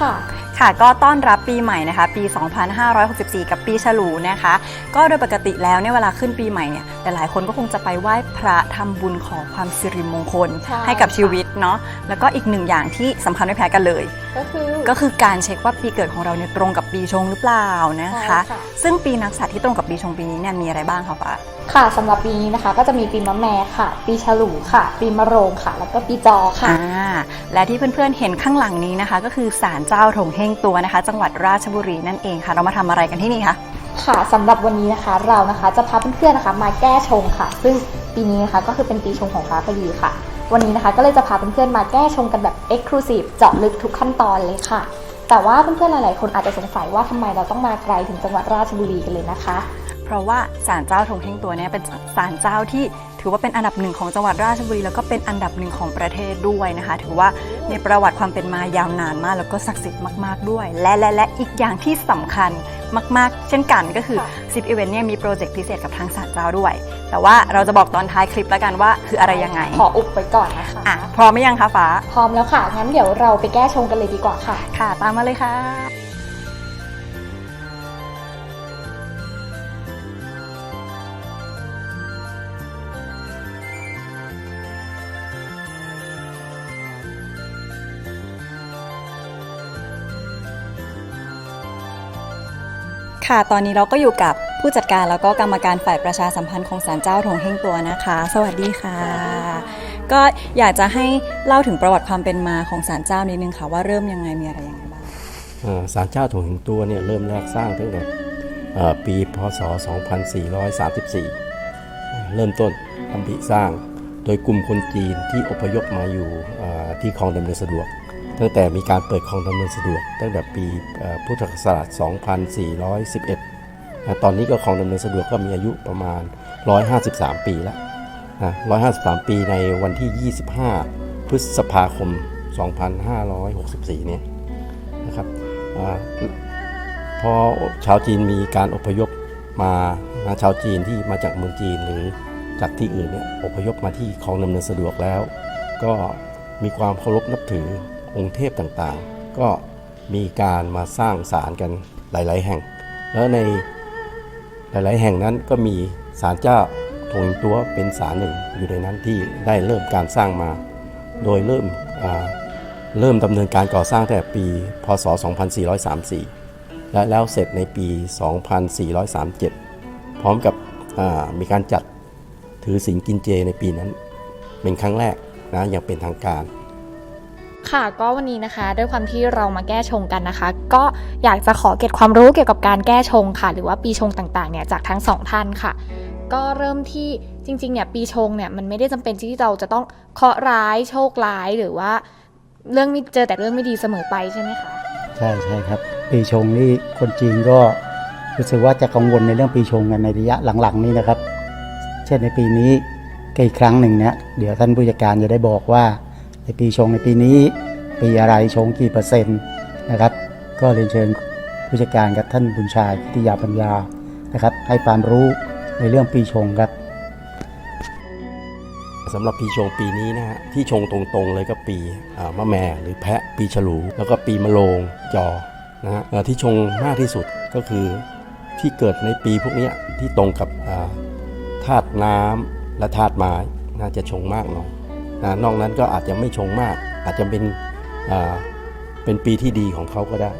ค่ะ ค่ะก็ต้อนรับปีใหม่นะคะ ปี 2564 กับปีฉลูนะคะ ก็โดยปกติแล้วเนี่ยเวลาขึ้นปีใหม่เนี่ยหลายๆคนก็คงจะไปไหว้พระทำบุญขอความสิริมงคล ใช่ ให้กับชีวิตเนาะแล้วก็อีกหนึ่งอย่างที่สำคัญไม่แพ้กันเลย ก็คือ ก็คือการเช็คว่าปีเกิดของเราเนี่ยตรงกับปีชงหรือเปล่านะคะ ใช่ค่ะ ซึ่งปีนักษัตริย์ที่ตรงกับปีชงปีนี้เนี่ยมีอะไรบ้างคะฟ้าค่ะสำหรับปีนี้นะคะ ก็จะมีปีมะแม่ค่ะ ปีฉลูค่ะ ปีมะโรงค่ะ แล้วก็ปีจอค่ะ อ่าและที่เพื่อนๆเห็นข้างหลังนี้นะคะ ก็คือศาลเจ้าถงเฮงตัวนะคะ จังหวัดราชบุรีนั่นเองค่ะ เรามาทำอะไรกันที่นี่คะค่ะสำหรับวันนี้นะคะเรานะคะจะพาเพื่อนๆนะคะ มาแก้ชงค่ะ ซึ่งปีนี้นะคะก็คือเป็นปีชงของฟ้าพอดีค่ะวันนี้นะคะก็เลยจะพาเพื่อนๆมาแก้ชงกันแบบ Exclusive เจาะลึกทุกขั้นตอนเลยค่ะ แต่ว่าเพื่อนๆหลายๆ คนอาจจะสงสัยว่าทำไมเราต้องมาไกลถึงจังหวัดราชบุรีกันเลยนะคะ เพราะว่าศาลเจ้าถงเฮงตัวเนี้เป็นศาลเจ้าที่ถือว่าเป็นอันดับหนึ่งของจังหวัดราชบุรีแล้วก็เป็นอันดับหนึ่งของประเทศด้วยนะคะ ถือว่ามีประวัติความเป็นมายาวนานมาก แล้วก็ศักดิ์สิทธิ์มากๆด้วย และและและอีกอย่างที่สำคัญมาก ๆ เช่นกันก็คือค่ะ10อีเวนต์เนี่ยมีโปรเจกต์พิเศษกับทางศาลเจ้าด้วย แต่ว่าเราจะบอกตอนท้ายคลิปแล้วกันว่าคืออะไรยังไงขออุบไว้ก่อนนะคะ อะพร้อมไหมยังคะฟ้า พร้อมแล้วค่ะ งั้นเดี๋ยวเราไปแก้ชงกันเลยดีกว่าค่ะ ค่ะ ตามมาเลยค่ะค่ะ ตอนนี้เราก็อยู่กับ ผู้จัดการแล้วก็กรรมการฝ่ายประชาสัมพันธ์ของศาลเจ้าถงเฮงตัวนะคะ สวัสดีค่ะ ก็อยากจะให้เล่าถึงประวัติความเป็นมาของศาลเจ้านิดนึงค่ะว่าเริ่มยังไงมีอะไรยังไงบ้างศาลเจ้าถงหิงตัวเนี่ยเริ่มแรกสร้างตั้งแต่ปีพศ 2434 เริ่มต้นทำพิสร้างโดยกลุ่มคนจีนที่อพยพมาอยู่ที่คลองดำเนินสะดวก ตั้งแต่มีการเปิดคลองดำเนินสะดวก ตั้งแต่ปีพุทธศักราช 2411 ตอนนี้ก็คลองดำเนินสะดวกก็มีอายุประมาณ 153 ปีแล้วนะ153 ปีในวันที่ 25 พฤษภาคม 2564 เนี่ยนะครับอพอชาวจีนมีการอพยพมานะชาวจีนที่มาจากเมืองจีนหรือจากที่อื่นเนี่ยอพยพมาที่คลองดำเนินสะดวกแล้ว ก็มีความเคารพนับถือองค์เทพต่างๆ ก็มีการมาสร้างศาลกันหลาย ๆ แห่ง แล้วใน หลาย ๆ แห่งนั้นก็มีศาลเจ้าถงตัวเป็นศาลหนึ่งอยู่ในนั้นที่ได้เริ่มการสร้างมา โดยเริ่มเริ่มดำเนินการก่อสร้างแต่ปี พศ 2434 และแล้วเสร็จในปี 2437 พร้อมกับมีการจัดถือศีลกินเจในปีนั้น เป็นครั้งแรกนะอย่างเป็นทางการ ค่ะก็วันนี้นะคะด้วยความที่เรามาแก้ชงกันนะคะ ก็อยากจะขอเก็บความรู้เกี่ยวกับการแก้ชงค่ะ หรือว่าปีชงต่างๆเนี่ยจากทั้งสองท่านค่ะ ก็เริ่มที่จริงๆเนี่ยปีชงเนี่ยมันไม่ได้จำเป็นที่เราจะต้องเคราะห์ร้ายโชคร้ายหรือว่า เรื่องไม่เจอแต่เรื่องไม่ดีเสมอไปใช่ไหมคะใช่ใช่ครับ ปีชงนี่คนจีนก็รู้สึกว่าจะกังวลในเรื่องปีชงกันในระยะหลังๆ นี้นะครับ เช่นในปีนี้ก็อีกครั้งหนึ่งเนี่ยเดี๋ยวท่านผู้จัดการจะได้บอกว่า ในปีชงในปีนี้ ปีอะไรชงกี่เปอร์เซ็นต์นะครับ ก็เรียนเชิญผู้จัดการกับท่านบุญชายทิยาปัญญานะครับ ให้ความรู้ในเรื่องปีชงครับสำหรับปีชงปีนี้นะฮะที่ชงตรงๆเลยก็ปีมะแม่หรือแพะปีฉลู แล้วก็ปีมะโรงจอนะฮะที่ชงมากที่สุดก็คือที่เกิดในปีพวกนี้ที่ตรงกับธาตุน้ำและธาตุไม้น่าจะชงมากหน่อย นะนอกนั้นก็อาจจะไม่ชงมาก อาจจะเป็นอ่าเป็นปีที่ดีของเขาก็ได้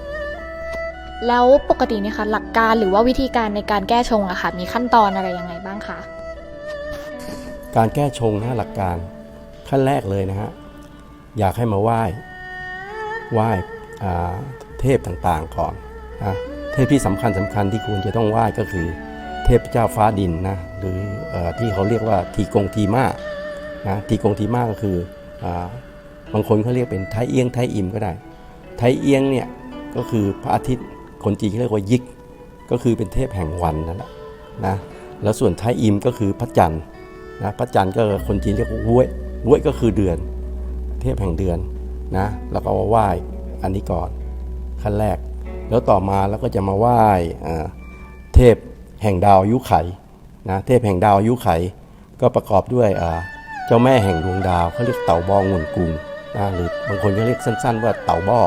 แล้วปกติเนี่ยค่ะหลักการหรือว่าวิธีการในการแก้ชงอะค่ะมีขั้นตอนอะไรยังไงบ้างคะการแก้ชงนะฮะหลักการขั้นแรกเลยนะฮะอยากให้มาไหว้ไหว้อ่าเทพต่างๆก่อนนะเทพที่สำคัญสำคัญที่ควรจะต้องไหว้ก็คือ เทพเจ้าฟ้าดินนะหรือเออที่เขาเรียกว่าทีกงทีมา นะทีกงทีมากก็คืออบางคนเขาเรียกเป็นไทเอียงไทอิมก็ได้ ไทเอียงเนี่ยก็คือพระอาทิตย์คนจีนเขาเรียกว่ายิก ก็คือเป็นเทพแห่งวันนั่นแหละนะแล้วส่วนไทอิมก็คือพระจันทร์นะพระจันทร์ก็คนจีนเรียกว่าห้วยห้วยก็คือเดือน เทพแห่งเดือนนะแล้วก็มาไหว้อันนี้ก่อนขั้นแรก แล้วต่อมาแล้วก็จะมาไหว้อ่าเทพแห่งดาวยุไขนะเทพแห่งดาวยุไข ก็ประกอบด้วยอ่า เจ้าแม่แห่งดวงดาวเขาเรียกเต่าบองงวนกุงนะหรือบางคนก็เรียกสั้นๆว่าเต่าบ้อ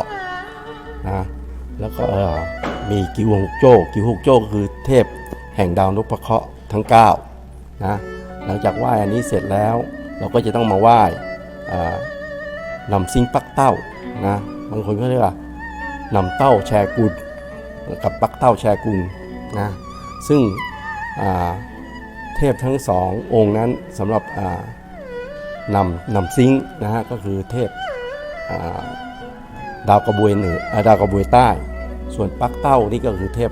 นะแล้วก็เอ่อมีกิวฮกโจ้กิวฮกโจ้ก็คือเทพแห่งดาวนพเคราะห์ทั้ง9นะหลังจากไหว้อันนี้เสร็จแล้วเราก็จะต้องมาไหว้นำซิงปักเต้านะบางคนก็เรียกว่านำเต้าแชกุลกับปักเต้าแชกุลนะซึ่งเทพทั้งสององค์นั้นสำหรับ นำนำซิงนะฮะก็คือเทพาดาวกระบวยเหนือดาวกระบวยใต้ ส่วนปักเต้านี่ก็คือเทพ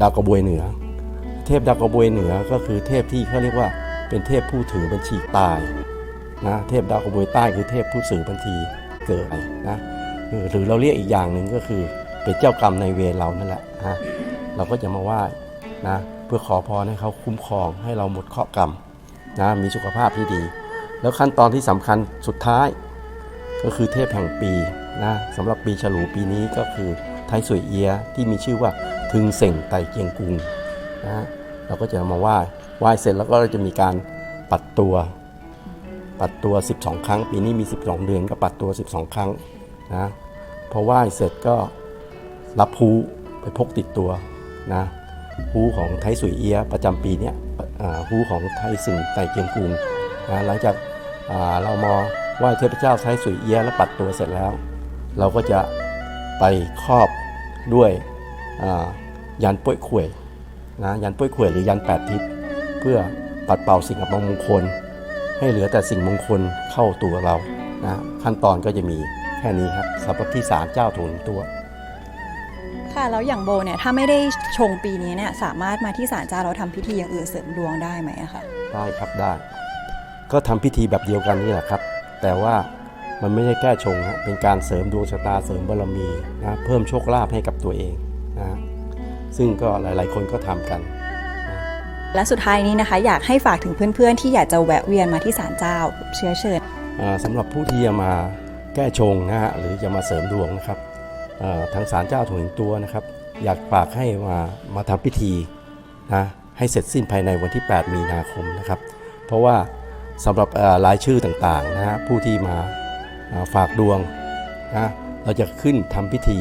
ดาวกระบวยเหนือ เทพดาวกระบวยเหนือก็คือเทพที่เขาเรียกว่าเป็นเทพผู้ถือบัญชีตายนะเทพดาวกระบวยใต้คือเทพผู้สื่อบัญชีเกิดนะหรือเราเรียกอีกอย่างหนึ่งก็คือเป็นเจ้ากรรมในเวรเรานั่นแหละนะเราก็จะมาไหว้นะเพื่อขอพรให้เขาคุ้มครองให้เราหมดเคราะห์กรรมนะมีสุขภาพที่ดี แล้วขั้นตอนที่สำคัญสุดท้าย ก็คือเทพแห่งปีนะสำหรับปีฉลูปีนี้ก็คือไทยสวยเอียที่มีชื่อว่าทึงเส่งไตเกียงกุงนะเราก็จะมาไหว้ไหว้เสร็จแล้วก็จะมีการปัดตัว ปัดตัว 12 ครั้ง ปีนี้มี 12 เดือนก็ปัดตัว 12 ครั้งนะพอไหว้เสร็จก็รับพูไปพกติดตัวนะพูของไทยสวยเอียประจำปีเนี้ยอ่าพูของไทยสึงไตเกียงกุงนะหลังจาก เรามาไหว้เทพเจ้าไทยสุยเอียะและปัดตัวเสร็จแล้ว เราก็จะไปครอบด้วยอ่ายันป้วยขวยนะยันป้วยขวยหรือยันแปดทิศเพื่อปัดเป่าสิ่งอัปมงคล ให้เหลือแต่สิ่งมงคลเข้าตัวเรานะขั้นตอนก็จะมีแค่นี้ครับสำหรับที่ศาลเจ้าถุนตัว ค่ะแล้วอย่างโบเนี่ยถ้าไม่ได้ชงปีนี้เนี่ยสามารถมาที่ศาลเจ้าเราทำพิธีอย่างอื่นเสริมดวงได้ไหมอะคะได้ครับได้ ก็ทำพิธีแบบเดียวกันนี่แหละครับ แต่ว่ามันไม่ใช่แก้ชงฮะเป็นการเสริมดวงชะตาเสริมบารมีนะเพิ่มโชคลาภให้กับตัวเองนะซึ่งก็หลายๆ คนก็ทำกัน และสุดท้ายนี้นะคะ อยากให้ฝากถึงเพื่อนๆ ที่อยากจะแวะเวียนมาที่ศาลเจ้าเชื้อเชิญอ่าสำหรับผู้ที่จะมาแก้ชงนะฮะหรือจะมาเสริมดวงนะครับอ่าทางศาลเจ้าถุงตัวนะครับ อยากฝากให้มามาทำพิธีนะให้เสร็จสิ้นภายในวันที่ 8 มีนาคมนะครับ เพราะว่า สำหรับอ่ารายชื่อต่างๆนะฮะผู้ที่มาฝากดวงนะเราจะขึ้นทำพิธี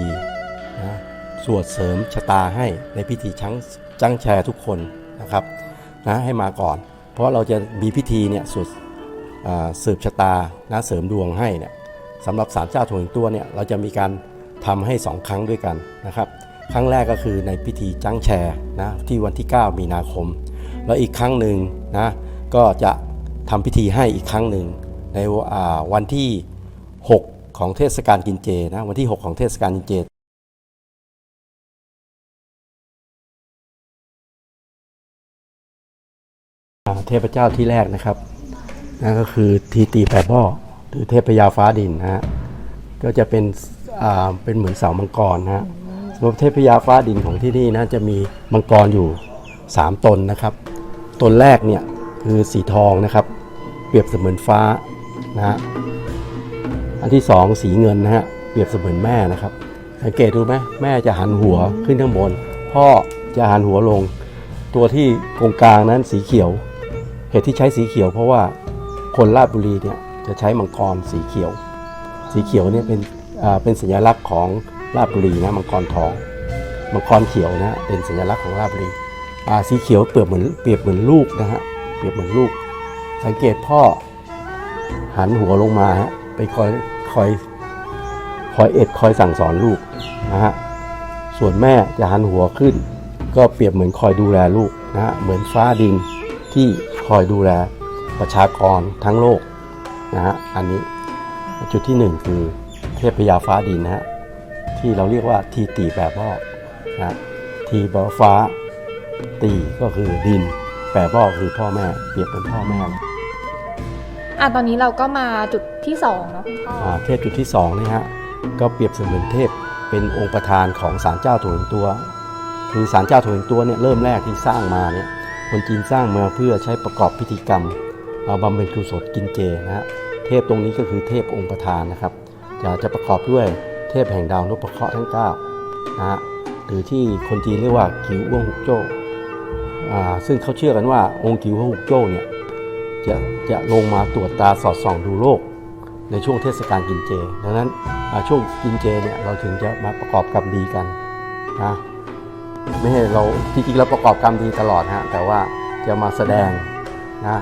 นะสวดเสริมชะตาให้ในพิธีชั้งจังแชร์ทุกคนนะครับนะให้มาก่อน เพราะเราจะมีพิธีเนี่ยสวดสืบชะตานะเสริมดวงให้เนี่ยสำหรับสารเจ้าถวงตัวเนี่ยเราจะมีการทำให้ 2 ครั้งด้วยกันนะครับ ครั้งแรกก็คือในพิธีจ้างแชร์นะที่วันที่ 9 มีนาคม แล้วอีกครั้งหนึ่งนะก็จะ ทำพิธีให้อีกครั้งหนึ่งในวันที่ 6 ของเทศกาลกินเจนะวันที่ 6 ของเทศกาลกินเจเทพเจ้าที่แรกนะครับนั่นก็คือทีตีแปดบ่อหรือเทพยาฟ้าดินนะฮะก็จะเป็นอ่าเป็นเหมือนเสามังกรนะฮะสำหรับเทพยาฟ้าดินของที่นี่นะจะมีมังกรอยู่ 3 ตนนะครับ ตนแรกเนี่ย คือสีทองนะครับ เปรียบเสมือนฟ้านะฮะอันที่สองสีเงินนะฮะเปรียบเสมือนแม่นะครับ สังเกตดูไหมแม่จะหันหัวขึ้นข้างบน พ่อจะหันหัวลง ตัวที่ตรงกลางนั้นสีเขียว เหตุที่ใช้สีเขียว เพราะว่าคนราชบุรีเนี่ยจะใช้มังกรสีเขียว สีเขียวเนี่ยเป็นเป็นสัญลักษณ์ของราชบุรีนะมังกรทองมังกรเขียวนะเป็นสัญลักษณ์ของราชบุรีสีเขียวเปรียบเหมือนเปรียบเหมือนลูกนะฮะ รียบเหมือนลูก สังเกตพ่อ หันหัวลงมาฮะไปคอยคอยคอยเอ็ดคอยสั่งสอนลูกนะฮะส่วนแม่จะหันหัวขึ้น ก็เปรียบเหมือนคอยดูแลลูกนะฮะเหมือนฟ้าดินที่คอยดูแลประชากรทั้งโลกนะฮะอันนี้จุดที่หนึ่งคือเทพยาฟ้าดินนะฮะที่เราเรียกว่าทีตีแปรบอกนะทีแปลว่าฟ้าตีก็คือดิน แปรบอกคือพ่อแม่เปรียบเป็นพ่อแม่อะตอนนี้เราก็มาจุดที่สองเนาะคุณพ่ออ่าเทพจุดที่สองนี่ฮะก็เปรียบเสมือนเทพเป็นองค์ประธานของศาลเจ้าถั่วหิงตัว คือศาลเจ้าถั่วหิงตัวเนี่ยเริ่มแรกที่สร้างมาเนี่ยคนจีนสร้างมาเพื่อใช้ประกอบพิธีกรรมเอาบำเพ็ญกุศลกินเจนะฮะเทพตรงนี้ก็คือเทพองค์ประธานนะครับ จะจะประกอบด้วยเทพแห่งดาวนพเคราะห์ทั้ง9นะฮะหรือที่คนจีนเรียกว่ากิวอ้วงหุกโจ้อ่า ซึ่งเขาเชื่อกันว่าองค์กิวอ้วงหุกโจ้เนี่ยจะจะลงมาตรวจตาสอดส่องดูโลกในช่วงเทศกาลกินเจ ดังนั้นช่วงกินเจเนี่ยเราถึงจะมาประกอบกรรมดีกันนะไม่ให้เราจริงๆเราประกอบกรรมดีตลอดฮะแต่ว่าจะมาแสดงนะ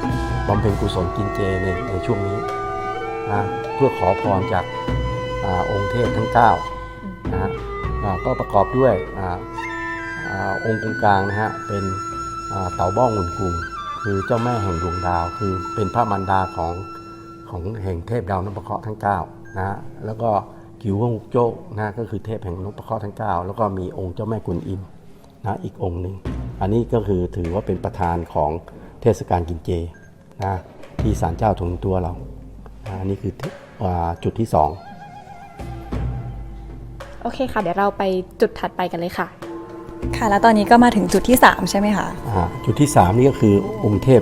บำเพ็ญกุศลกินเจในในช่วงนี้นะเพื่อขอพรจากอองค์เทพทั้ง9นะฮะก็ประกอบด้วยอองค์กลางนะฮะเป็น เต่าบ้องหุ่นกุงคือเจ้าแม่แห่งดวงดาว คือเป็นพระมารดาของของแห่งเทพดาวนพเคราะห์ทั้ง9นะฮะแล้วก็กิวฮงโจ้นะก็คือเทพแห่งนพเคราะห์ทั้ง 9 แล้วก็มีองค์เจ้าแม่กุนอิมนะอีกองค์หนึ่งอันนี้ก็คือถือว่าเป็นประธานของเทศกาลกินเจนะที่ศาลเจ้าถงตัวเรานะอันนี้คืออจุดที่สองโอเคค่ะ เดี๋ยวเราไปจุดถัดไปกันเลยค่ะ ค่ะ แล้วตอนนี้ก็มาถึงจุดที่ 3 ใช่ไหมคะอ่าจุดที่ 3 นี่ก็คือองค์เทพ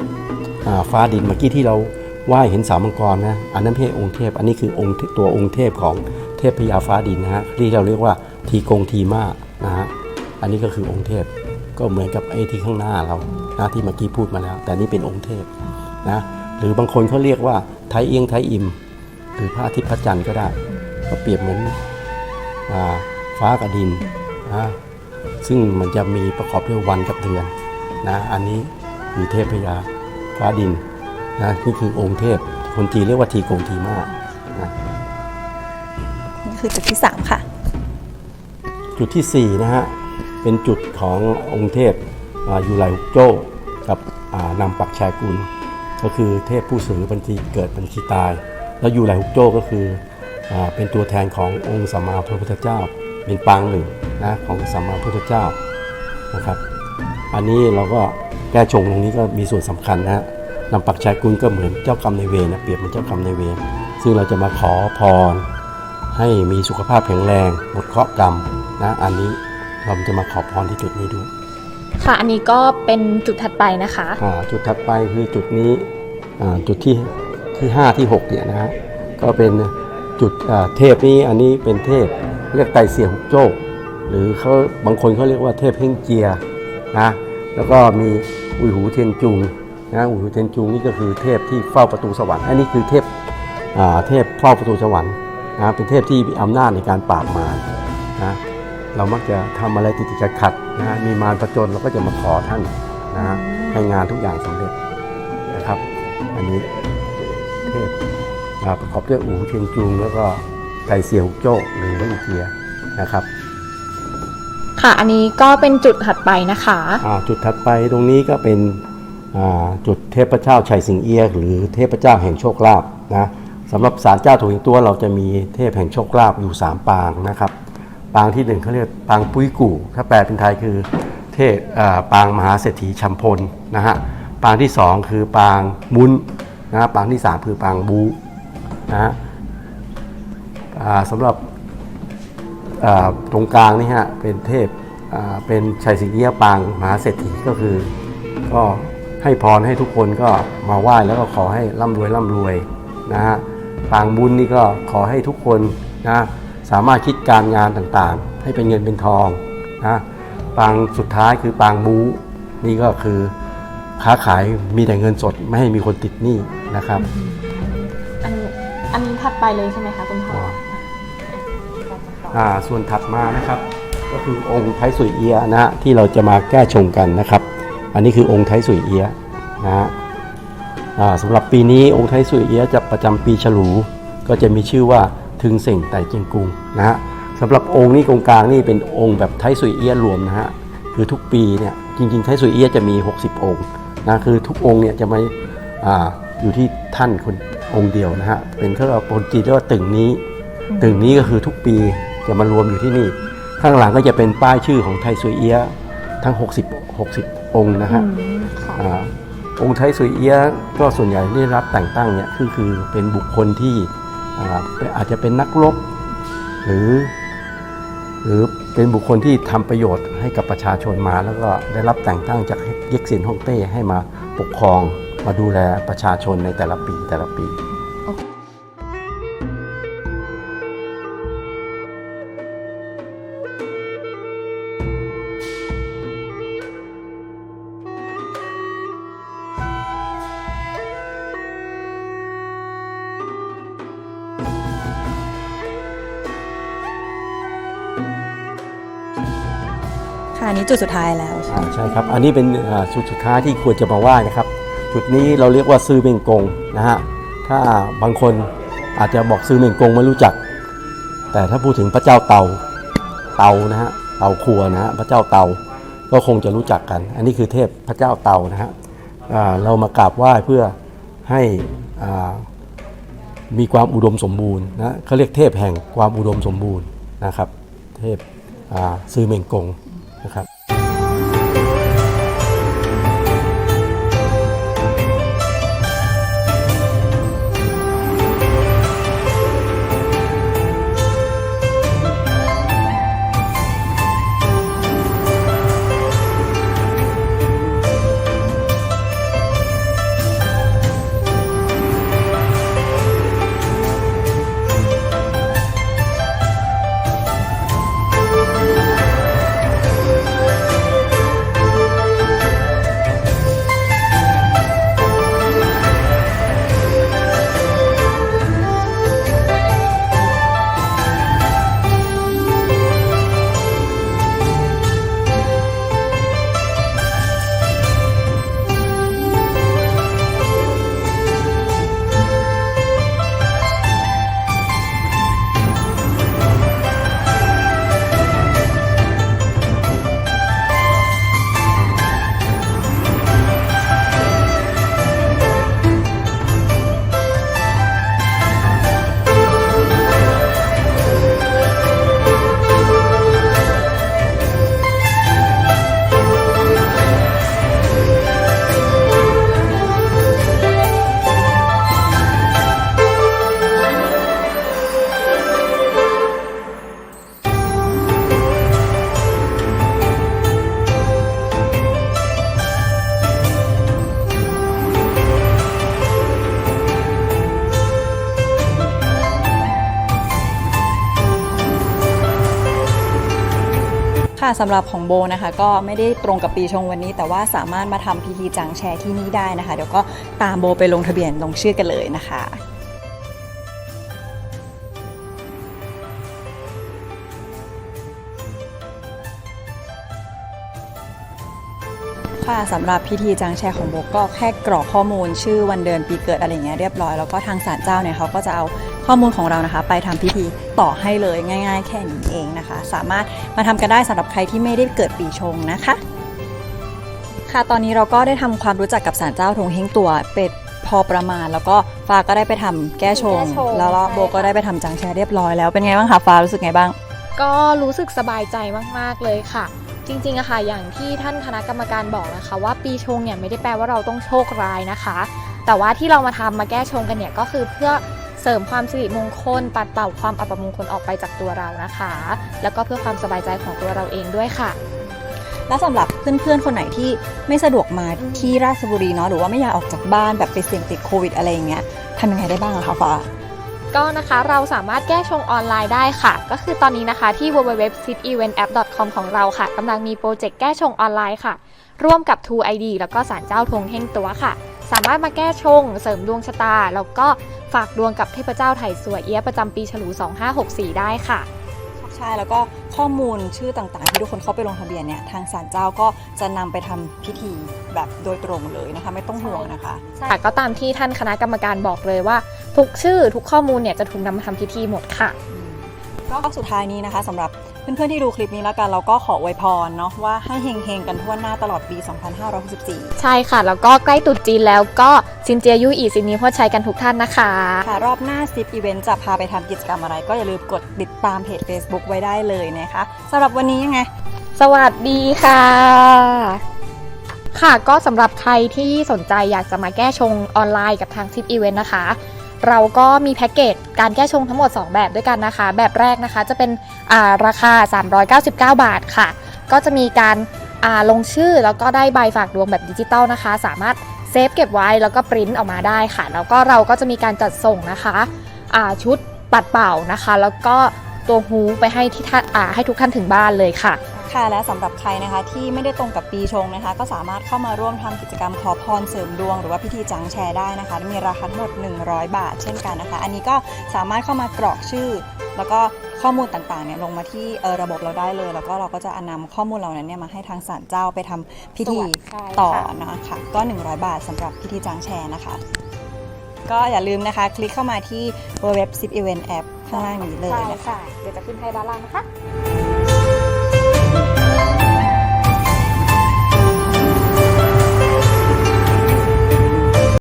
อ่าฟ้าดินเมื่อกี้ที่เราไหว้เห็นสามมังกรนะอันนั้นไม่ใช่องค์เทพ อันนี้คือองค์ตัวองค์เทพของเทพพญาฟ้าดินนะฮะที่เราเรียกว่าทีกงทีมานะฮะอันนี้ก็คือองค์เทพก็เหมือนกับไอ้ที่ข้างหน้าเรานะที่เมื่อกี้พูดมาแล้ว แต่นี่เป็นองค์เทพนะหรือบางคนเขาเรียกว่าไทยเอียงไทยอิมหรือพระอาทิตย์พระจันทร์ก็ได้ ก็เปรียบเหมือนอฟ้ากับดินนะ ซึ่งมันจะมีประกอบด้วยวันกับเดือนนะอันนี้คือเทพพยาฟ้าดินนะนี่คือองค์เทพคนจีนเรียกว่าทีกงทีมานะนี่คือจุดที่ 3 ค่ะ จุดที่ 4 นะฮะ เป็นจุดขององค์เทพอ่ายูไลฮุกโจ้กับอ่านำปักแชกุล ก็คือเทพผู้สือบัญชีเกิดบัญชีตาย แล้วยูไลฮุกโจ้ก็คืออาเป็นตัวแทนขององค์สัมมาพระพุทธเจ้า เป็นปางหนึ่ง นะของสัมมาพุทธเจ้านะครับ อันนี้เราก็แก้ชงตรงนี้ก็มีส่วนสำคัญนะฮะนำปักแชกุลก็เหมือนเจ้ากรรมในายเวรนะเปรียบเหมือนเจ้ากรรมในายเวรซึ่งเราจะมาขอพร ให้มีสุขภาพแข็งแรงหมดเคราะห์กรรมนะอันนี้เราจะมาขอพรที่จุดนี้ด้วยค่ะอันนี้ก็เป็นจุดถัดไปนะคะอ่าจุดถัดไปคือจุดนี้อ่าจุดที่ที่5ที่6เนี่ยนะฮะก็เป็นจุดอ่าเทพนี้อันนี้เป็นเทพเรียกไตเสียหุกโจ้ หรือเขาบางคนเขาเรียกว่าเทพเฮ่งเจียนะแล้วก็มีอุยหูเทียนจุงนะอุยหูเทียนจุงนี่ก็คือเทพที่เฝ้าประตูสวรรค์อันนี้คือเทพอ่าเทพเฝ้าประตูสวรรค์นะเป็นเทพที่มีอำนาจในการปราบมารนะเรามักจะทำอะไรติดติดขัดนะมีมารประจนเราก็จะมาขอท่านนะให้งานทุกอย่างสำเร็จนะครับ อันนี้เทพประกอบด้วยอูเทียนจุง แล้วก็ไทเสี่ยวโจ้หรือว่าอีเกียนะครับ ค่ะ อันนี้ก็เป็นจุดถัดไปนะคะอ่าจุดถัดไปตรงนี้ก็เป็นอ่าจุดเทพเจ้าชัยสิงเอียหรือเทพเจ้าแห่งโชคลาภนะสำหรับศาลเจ้าถูกตัวเราจะมีเทพแห่งโชคลาภอยู่ 3 ปางนะครับปางที่หนึ่งเขาเรียกปางปุ้ยกู่ ถ้าแปลเป็นไทยคือเทพปางมหาเศรษฐีชัมพลนะฮะปางที่สองคือปางมุนนะปางที่สามคือปางบูนะฮะสำหรับ ตรงกลางนี่ฮะเป็นเทพอ่าเป็นชัยสิงเอียปางมหาเศรษฐีก็คือ ก็ให้พรให้ทุกคนก็มาไหว้แล้วก็ขอให้ร่ำรวยร่ำรวยนะฮะปางบุญนี่ก็ขอให้ทุกคนนะสามารถคิดการงานต่างๆ ให้เป็นเงินเป็นทองนะปางสุดท้ายคือปางบูนี่ก็คือค้าขายมีแต่เงินสดไม่ให้มีคนติดหนี้นะครับ อันอันนี้ถัดไปเลยใช่ไหมคะคุณพ่อ อ่าส่วนถัดมานะครับ ก็คือองค์ไทยสุยเอียะนะฮะที่เราจะมาแก้ชงกันนะครับ อันนี้คือองค์ไทยสุยเอียะนะฮะสำหรับปีนี้องค์ไทยสุยเอียะจะประจำปีฉลู ก็จะมีชื่อว่าทึงเส่งไต่เจียงกุงนะฮะสำหรับองค์นี้ตรงกลางนี่เป็นองค์แบบไทยสุยเอียะรวมนะฮะคือทุกปีเนี่ยจริงๆไทยสุยเอียะจะมี 60 องค์นะคือทุกองค์เนี่ยจะไม่อ่าอยู่ที่ท่านคนองค์เดียวนะฮะเป็นเขาเรียกว่าคนจีนเรียกว่าตึงนี้ ตึงนี้ก็คือทุกปี จะมารวมอยู่ที่นี่ ข้างหลังก็จะเป็นป้ายชื่อของไทยสุยเอียะทั้ง 60 60 องค์นะฮะอืมค่ะอาองค์ไทยสุยเอียะก็ส่วนใหญ่ได้รับแต่งตั้งเนี่ยคือคือเป็นบุคคลที่อ่าอาจจะเป็นนักรบหรือ หรือเป็นบุคคลที่ทำประโยชน์ให้กับประชาชนมา แล้วก็ได้รับแต่งตั้งจากเย็กเซียนฮ่องเต้ให้มาปกครองมาดูแลประชาชนในแต่ละปีแต่ละปี จุดสุดท้ายแล้ว อ่าใช่ครับ อันนี้เป็นอ่าจุดสุดท้ายที่ควรจะมาไหว้นะครับ จุดนี้เราเรียกว่าซื้อเมงกงนะฮะ ถ้าบางคนอาจจะบอกซื้อเมงกงไม่รู้จัก แต่ถ้าพูดถึงพระเจ้าเตาเตานะฮะ เตาครัวนะฮะ พระเจ้าเตา ก็คงจะรู้จักกัน อันนี้คือเทพพระเจ้าเตานะฮะอ่าเรามากราบไหว้เพื่อให้อ่ามีความอุดมสมบูรณ์นะเขาเรียกเทพแห่งความอุดมสมบูรณ์นะครับ เทพอ่าซื้อเมงกง สำหรับของโบนะคะก็ไม่ได้ตรงกับปีชงวันนี้ แต่ว่าสามารถมาทำพิธีจังแชร์ที่นี่ได้นะคะ เดี๋ยวก็ตามโบไปลงทะเบียนลงชื่อกันเลยนะคะค่ะสำหรับพิธีจังแชร์ของโบก็แค่กรอกข้อมูลชื่อวันเดือนปีเกิดอะไรเงี้ยเรียบร้อยแล้วก็ทางศาลเจ้าเนี่ยเขาก็จะเอา ข้อมูลของเรานะคะ ไปทำพิธีต่อให้เลยง่าย ๆ แค่นี้เองนะคะ สามารถมาทำกันได้สำหรับใครที่ไม่ได้เกิดปีชงนะคะค่ะตอนนี้เราก็ได้ทำความรู้จักกับศาลเจ้าทงเฮงตัวเป็ดพอประมาณ แล้วก็ฟ้าก็ได้ไปทำแก้ชงแก้ชง แล้วก็ใช่โบก็ได้ไปทำจังแชร์เรียบร้อยแล้วเป็นไงบ้างคะฟ้ารู้สึกไงบ้าง ก็รู้สึกสบายใจมากๆเลยค่ะ จริงๆอะค่ะ อย่างที่ท่านคณะกรรมการบอกนะคะ ว่าปีชงเนี่ยไม่ได้แปลว่าเราต้องโชคร้ายนะคะ แต่ว่าที่เรามาทำมาแก้ชงกันเนี่ยก็คือเพื่อ เสริมความสิริมงคล ปัดเป่าความอัปมงคลออกไปจากตัวเรานะคะ แล้วก็เพื่อความสบายใจของตัวเราเองด้วยค่ะ แล้วสำหรับเพื่อนๆ คนไหนที่ไม่สะดวกมาที่ราชบุรีเนาะหรือว่าไม่อยากออกจากบ้านแบบไปเสี่ยงติดโควิดอะไรอย่างเงี้ยทำยังไงได้บ้างอะคะฟ้าก็นะคะเราสามารถแก้ชงออนไลน์ได้ค่ะ ก็คือตอนนี้นะคะที่ www.siteventapp.com ของเราค่ะกำลังมีโปรเจกต์แก้ชงออนไลน์ค่ะ ร่วมกับ True ID แล้วก็สารเจ้าทงเฮงตัวค่ะ สามารถมาแก้ชง เสริมดวงชะตา แล้วก็ฝากดวงกับเทพเจ้าไถ่สวยเอี้ยะประจำปีฉลู 2564 ได้ค่ะ ใช่แล้วก็ข้อมูลชื่อต่างๆ ที่ทุกคนเข้าไปลงทะเบียนเนี่ยทางศาลเจ้าก็จะนำไปทำพิธีแบบโดยตรงเลยนะคะ ไม่ต้องห่วงนะคะ ค่ะก็ตามที่ท่านคณะกรรมการบอกเลยว่า ทุกชื่อทุกข้อมูลเนี่ยจะถูกนำมาทำพิธีหมดค่ะ ก็สุดท้ายนี้นะคะสำหรับเพื่อนๆที่ดูคลิปนี้แล้วกันเราก็ขออวยพรเนาะว่าให้เฮงๆกันทั่วหน้าตลอดปี 2564 ใช่ค่ะ แล้วก็ใกล้ตรุษจีนแล้วก็ซินเจียยุอีซินนี้พ่อชัยกันทุกท่านนะคะค่ะ รอบหน้าซิปอีเวนต์จะพาไปทำกิจกรรมอะไร ก็อย่าลืมกดติดตามเพจ Facebook ไว้ได้เลยนะคะสำหรับวันนี้ยังไง สวัสดีค่ะค่ะก็สำหรับใครที่สนใจอยากจะมาแก้ชงออนไลน์กับทางทิปอีเวนต์นะคะ เราก็มีแพ็กเกจการแก้ชงทั้งหมด 2 แบบด้วยกันนะคะ แบบแรกนะคะจะเป็นาราคา 399 บาทค่ะ ก็จะมีการาลงชื่อแล้วก็ได้ใบฝากดวงแบบดิจิตอลนะคะ สามารถเซฟเก็บไว้แล้วก็ปริ้นออกมาได้ค่ะ แล้วก็เราก็จะมีการจัดส่งนะคะชุดปัดเป่านะคะ แล้วก็ตัวฮูไปให้ที่ท่านให้ทุกท่านถึงบ้านเลยค่ะ ค่ะและสำหรับใครนะคะที่ไม่ได้ตรงกับปีชงนะคะ ก็สามารถเข้ามาร่วมทำกิจกรรมขอพรเสริมดวง หรือว่าพิธีจังแชร์ได้นะคะ มีราคาทั้งหมด 100 บาท เช่นกันนะคะ อันนี้ก็สามารถเข้ามากรอกชื่อ แล้วก็ข้อมูลต่างๆเนี่ยลงมาที่เอ่อระบบเราได้เลย แล้วก็เราก็จะนำข้อมูลเหล่านั้นเนี่ยมาให้ทางศาลเจ้าไปทำพิธีตรวจใช่ต่อค่ะนะคะก็ 100 บาทสำหรับพิธีจางแชร์นะคะก็อย่าลืมนะคะ คลิกเข้ามาที่เว็บ Zip Event App ข้างล่างนี้เลยใช่นะคะค่ะเดี๋ยวจะขึ้นให้ด้านล่างนะคะ